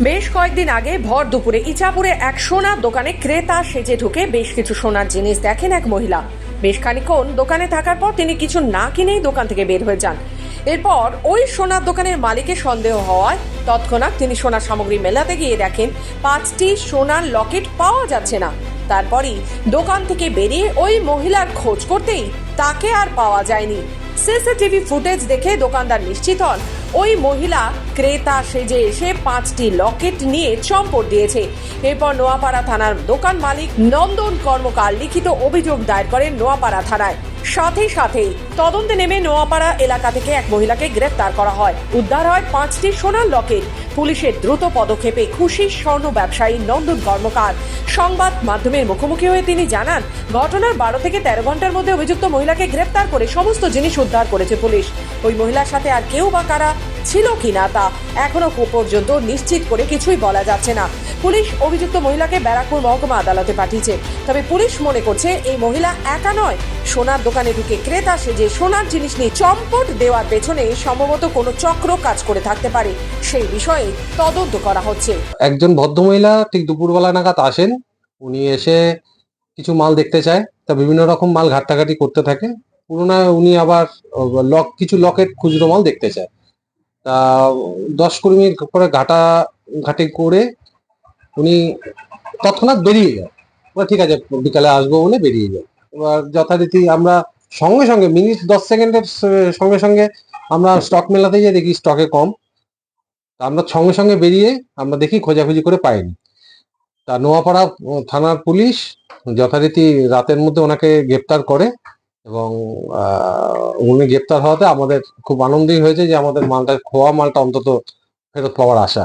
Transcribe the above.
বেশ কয়েকদিন আগে ভর দুপুরে ইচাপুরে এক সোনার দোকানে ক্রেতা সেজে ঢুকে বেশ কিছু সোনার জিনিস দেখেন এক মহিলা। বেশ খানিক্ষণ দোকানে থাকার পর তিনি কিছু না কিনেই দোকান থেকে বের হয়ে যান। এরপর ওই সোনার দোকানের মালিকের সন্দেহ হওয়ায় তৎক্ষণাৎ তিনি সোনার সামগ্রী মেলাতে গিয়ে দেখেন পাঁচটি সোনার লকেট পাওয়া যাচ্ছে না। তারপরই দোকান থেকে বেরিয়ে ওই মহিলার খোঁজ করতেই তাকে আর পাওয়া যায়নি। সিসিটিভি ফুটেজ দেখে দোকানদার নিশ্চিত হন। ওই মহিলা, ক্রেতা সেজে এসে পাঁচটি লকেট নিয়ে চম্পট দিয়েছে। এরপর নোয়াপাড়া থানার দোকান মালিক নন্দন কর্মকার লিখিত অভিযোগ দায়ের করেন নোয়াপাড়া থানায়। সাথে সাথেই তদন্তে নেমে নোয়াপাড়া এলাকা থেকে এক মহিলাকে গ্রেফতার করা হয়। উদ্ধার হয় পাঁচটি সোনার লকেট। পুলিশের দ্রুত পদক্ষেপে খুশি স্বর্ণ ব্যবসায়ী নন্দন কর্মকার। সংবাদ মাধ্যমের মুখোমুখি হয়ে তিনি জানান, ঘটনার বারো থেকে তেরো ঘণ্টার মধ্যে অভিযুক্ত মহিলাকে গ্রেফতার করে সমস্ত জিনিস উদ্ধার করেছে পুলিশ। ওই মহিলার সাথে আর কেউ বা কারা ছিল কিনা তা এখনও পর্যন্ত নিশ্চিত করে কিছুই বলা যাচ্ছে না। পুলিশ অভিযুক্ত মহিলাকে ব্যারাকপুর মহকুমা আদালতে পাঠিয়েছে। তবে পুলিশ মনে করছে এই মহিলা একা নয়। সোনার দোকানে ঢুকে ক্রেতা সেজে সোনার জিনিস নিয়ে চম্পট দেওয়ার পেছনে সম্ভবত কোনো চক্র কাজ করে থাকতে পারে। সেই বিষয়ে তদন্ত করা হচ্ছে। একজন ভদ্রমহিলা ঠিক দুপুরবেলা নাগাদ আসেন। উনি এসে কিছু মাল দেখতে চায়। তা বিভিন্ন রকম মাল ঘাটাঘাটি করতে থাকে। পুরোনায় উনি আবার লক, কিছু লকেট খুচরো মাল দেখতে চায়। দশ কুড়ি মিনিট পরে ঘাটা, ঘাটি করে উনি তৎক্ষণাৎ বেরিয়ে যায় এবার ঠিক আছে, বিকালে আসব বলে বেরিয়ে যায় এবার যথারীতি আমরা সঙ্গে সঙ্গে, মিনিট দশ সেকেন্ডের সঙ্গে সঙ্গে আমরা স্টক মেলাতে গিয়ে দেখি স্টকে কম। তা আমরা সঙ্গে সঙ্গে বেরিয়ে আমরা দেখি খোঁজাখুঁজি করে পাইনি। তা নোয়াপাড়া থানার পুলিশ যথারীতি রাতের মধ্যে ওনাকে গ্রেপ্তার করে এবং উনি গ্রেপ্তার হওয়াতে আমাদের খুব আনন্দই হয়েছে যে আমাদের মালটা খোয়া মালটা অন্তত ফেরত পাওয়ার আশা।